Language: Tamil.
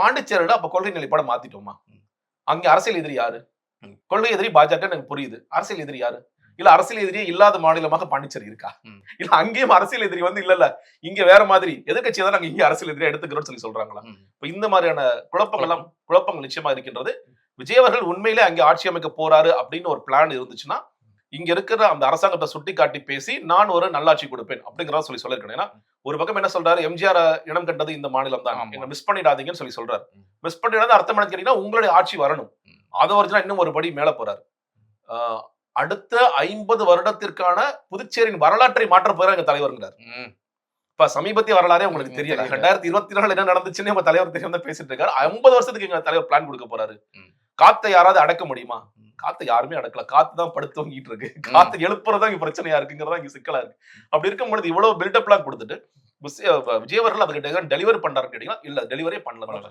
பாண்டிச்சேரியில அப்ப கொள்கை நிலைப்பாட மாத்திட்டோமா? அங்க அரசியல் எதிரி யாரு. கொள்கை எதிரி பாஜக எனக்கு புரியுது. அரசியல் எதிரி யாரு? இல்ல அரசியல் எதிரியே இல்லாத மாநிலமாக பாண்டிச்சேரி இருக்கா. இல்ல அங்கேயும் அரசியல் எதிரி வந்து இல்ல இல்ல இங்க வேற மாதிரி எதிர்கட்சியை தான் நாங்க இங்க அரசியல் எதிரியா எடுத்துக்கிறோம்னு சொல்லி சொல்றாங்களா. இப்ப இந்த மாதிரியான குழப்பங்கள் எல்லாம் குழப்பங்கள் நிச்சயமா இருக்கின்றது. விஜய் அவர்கள் உண்மையிலே அங்கே ஆட்சி அமைக்க போறாரு அப்படின்னு ஒரு பிளான் இருந்துச்சுன்னா இங்க இருக்கிற அந்த அரசாங்கத்தை சுட்டி காட்டி பேசி நான் ஒரு நல்லாட்சி கொடுப்பேன் அப்படிங்கிறத சொல்லி சொல்லிருக்கேன் ஏன்னா ஒரு பக்கம் என்ன சொல்றாரு? எம்ஜிஆர் இடம் கண்டது இந்த மாநிலம் தான். என்ன மிஸ் பண்ணிடாதீங்கன்னு சொல்லி சொல்றாரு. மிஸ் பண்ணிடாத அர்த்தம் என்ன கேட்டீங்கன்னா உங்களுடைய ஆட்சி வரணும். அது ஒரிஜினல் இன்னும் ஒரு படி மேல போறாரு. அடுத்த ஐம்பது வருடத்திற்கான புதுச்சேரியின் வரலாற்றை மாற்ற போறாரு எங்க தலைவருங்கிறார். இப்ப சமீபத்திய வரலாறே உங்களுக்கு தெரியல. ரெண்டாயிரத்தி இருபத்தி நாலு என்ன நடந்துச்சுன்னு உங்க தலைவர் தெரியாம பேசிட்டு இருக்காரு. ஐம்பது வருஷத்துக்கு எங்க தலைவர் பிளான் கொடுக்க போறாரு. காத்தை யாராவது அடக்க முடியுமா? காத்தை யாருமே அடக்கல காத்து தான் படுத்து தூங்கிட்டு இருக்கு. காத்து எழுப்புறதா இங்க பிரச்சனையா இருக்குங்கிறதா இங்க சிக்கலா இருக்கு. அப்படி இருக்கும் பொழுது இவ்வளவு பில்டப்லாம் கொடுத்துட்டு விஜய் விஜய் அவர்கள் அதுக்கு டெலிவரி பண்றாருன்னு கேட்டீங்கன்னா இல்ல டெலிவரியே பண்ணல